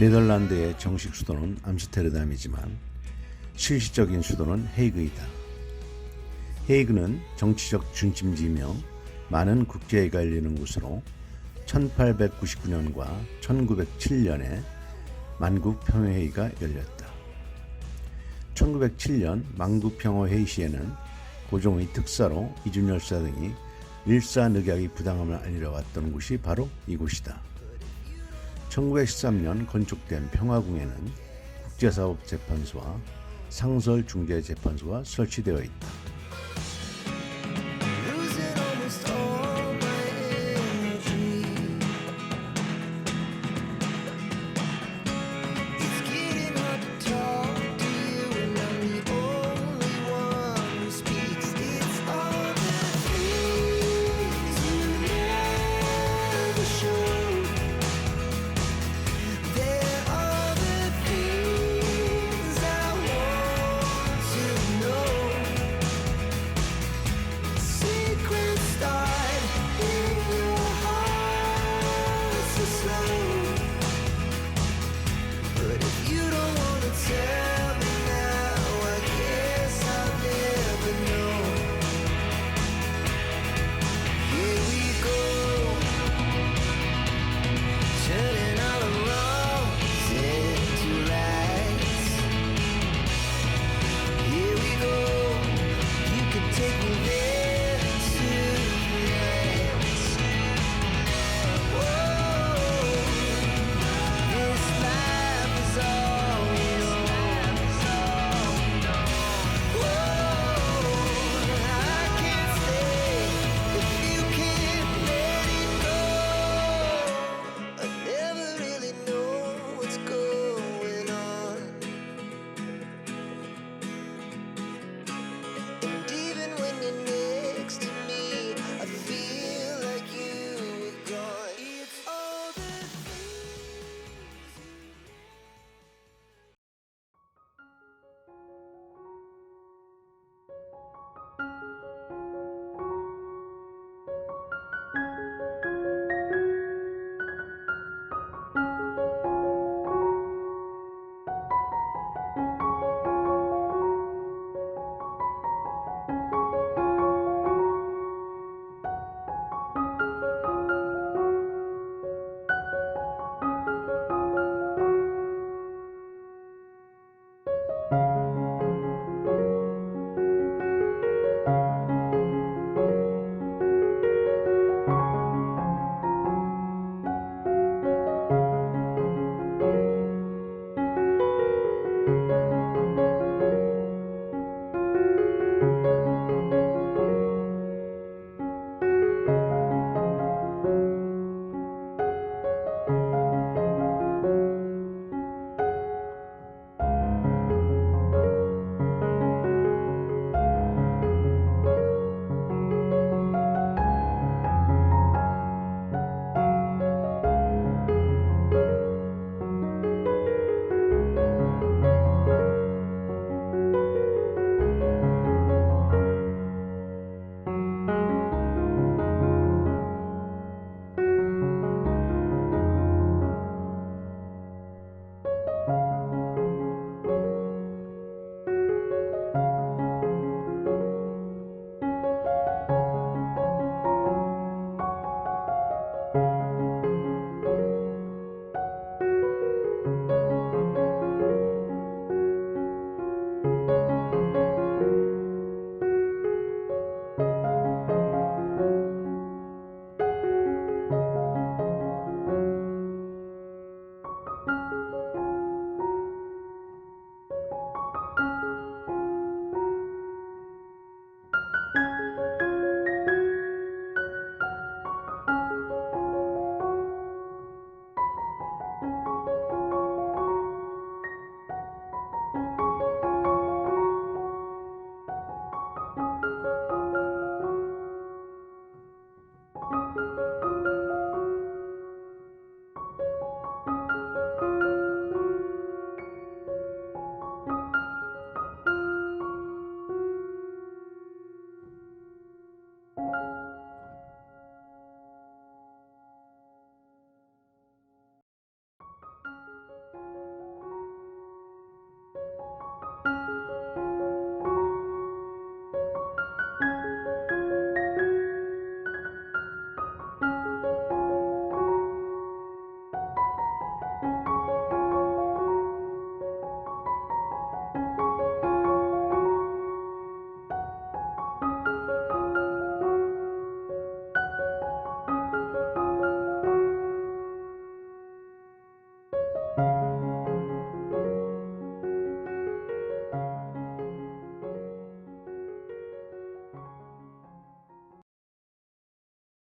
네덜란드의 정식 수도는 암스테르담이지만 실질적인 수도는 헤이그이다. 헤이그는 정치적 중심지이며 많은 국제회의가 열리는 곳으로 1899년과 1907년에 만국 평화회의가 열렸다. 1907년 만국 평화회의 시에는 고종의 특사로 이준열 사 등이 일사늑약의 부당함을 알리러 왔던 곳이 바로 이곳이다. 1913년 건축된 평화궁에는 국제사법재판소와 상설중재재판소가 설치되어 있다.